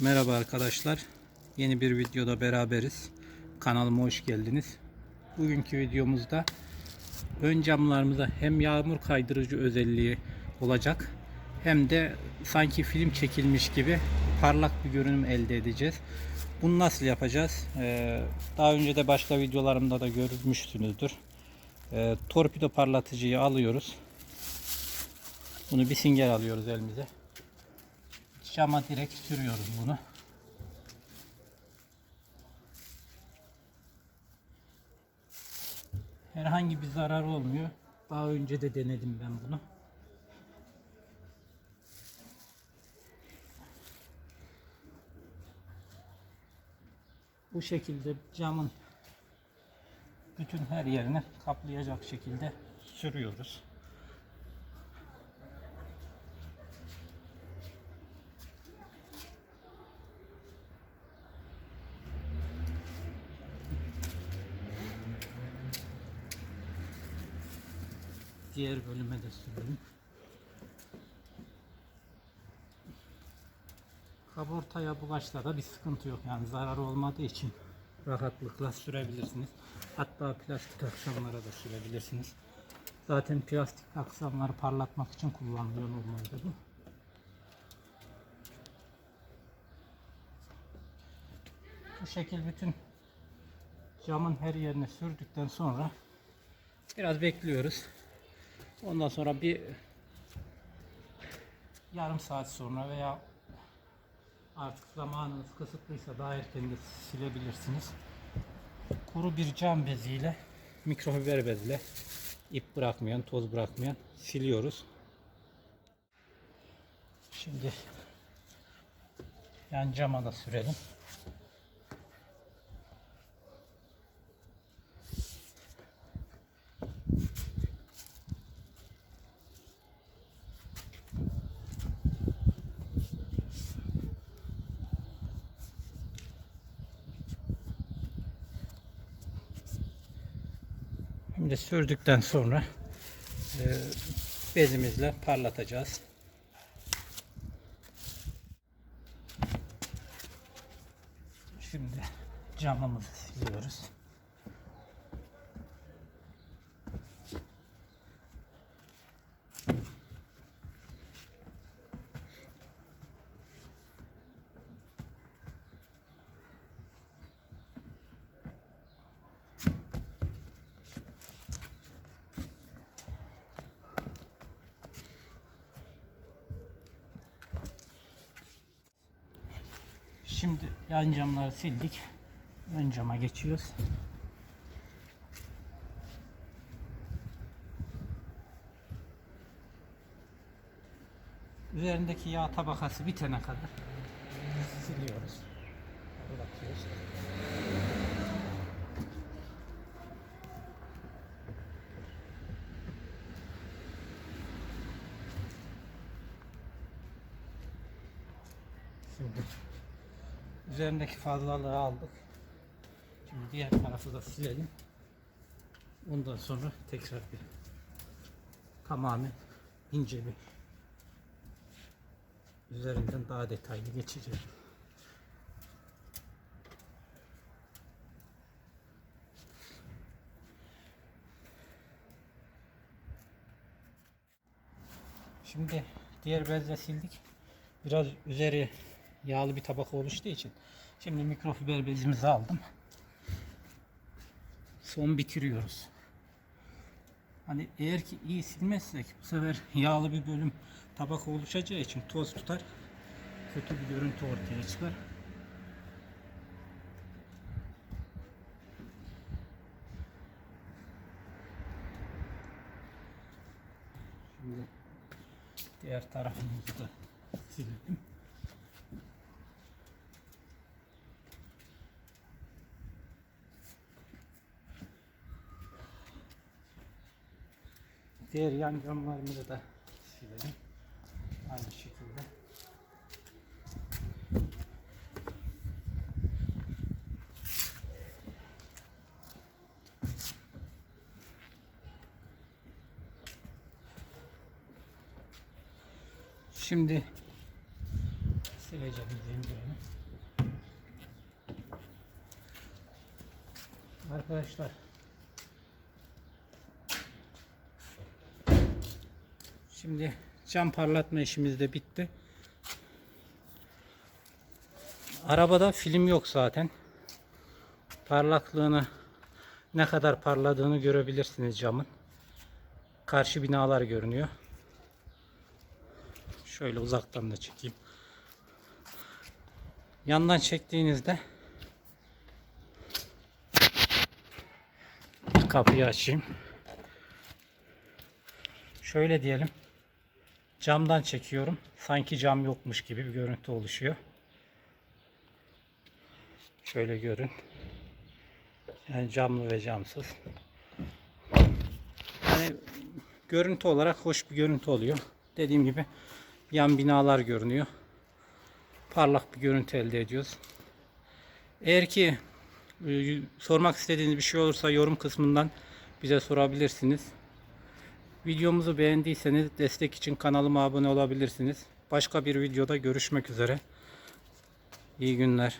Merhaba arkadaşlar. Yeni bir videoda beraberiz. Kanalıma hoş geldiniz. Bugünkü videomuzda ön camlarımıza hem yağmur kaydırıcı özelliği olacak hem de sanki film çekilmiş gibi parlak bir görünüm elde edeceğiz. Bunu nasıl yapacağız? Ee, daha önce de başka videolarımda da görmüşsünüzdür. Ee, torpido parlatıcıyı alıyoruz. Bunu bir sünger alıyoruz elimize. Cama direkt sürüyoruz bunu. Herhangi bir zarar olmuyor. Daha önce de denedim ben bunu. Bu şekilde camın bütün her yerini kaplayacak şekilde sürüyoruz. Diğer bölüme de sürelim. Kabortaya bulaşsa da bir sıkıntı yok. Yani zarar olmadığı için rahatlıkla sürebilirsiniz. Hatta plastik aksamlara da sürebilirsiniz. Zaten plastik aksamları parlatmak için kullanılıyor normalde bu. Bu şekil bütün camın her yerine sürdükten sonra biraz bekliyoruz. Ondan sonra bir yarım saat sonra veya artık zamanınız kısıtlıysa daha erken de silebilirsiniz. Kuru bir cam beziyle mikrofiber bezle ip bırakmayan, toz bırakmayan siliyoruz. Şimdi yan cama da sürelim. Şimdi sürdükten sonra e, bezimizle parlatacağız. Şimdi camımızı siliyoruz. Şimdi yan camları sildik. Ön cama geçiyoruz. Üzerindeki yağ tabakası bitene kadar siliyoruz. Bırakıyoruz. Şimdi üzerindeki fazlalığı aldık. Şimdi diğer tarafı da silelim. Ondan sonra tekrar bir tamamen ince bir üzerinden daha detaylı geçeceğim. Şimdi diğer bezle sildik. Biraz üzeri yağlı bir tabaka oluştuğu için. Şimdi mikrofiber bezimizi aldım. Son bitiriyoruz. Hani eğer ki iyi silmezsek bu sefer yağlı bir bölüm tabaka oluşacağı için toz tutar. Kötü bir görüntü ortaya çıkar. Şimdi diğer tarafımızı da silelim. Diğer yan camlarımızı da silelim. Aynı şekilde. Şimdi sileceğim zincirini. Arkadaşlar Şimdi cam parlatma işimiz de bitti. Arabada film yok zaten. Parlaklığını ne kadar parladığını görebilirsiniz camın. Karşı binalar görünüyor. Şöyle uzaktan da çekeyim. Yandan çektiğinizde kapıyı açayım. Şöyle diyelim. Camdan çekiyorum. Sanki cam yokmuş gibi bir görüntü oluşuyor. Şöyle görün. Yani camlı ve camsız. Yani görüntü olarak hoş bir görüntü oluyor. Dediğim gibi yan binalar görünüyor. Parlak bir görüntü elde ediyoruz. Eğer ki e, sormak istediğiniz bir şey olursa yorum kısmından bize sorabilirsiniz. Videomuzu beğendiyseniz destek için kanalıma abone olabilirsiniz. Başka bir videoda görüşmek üzere. İyi günler.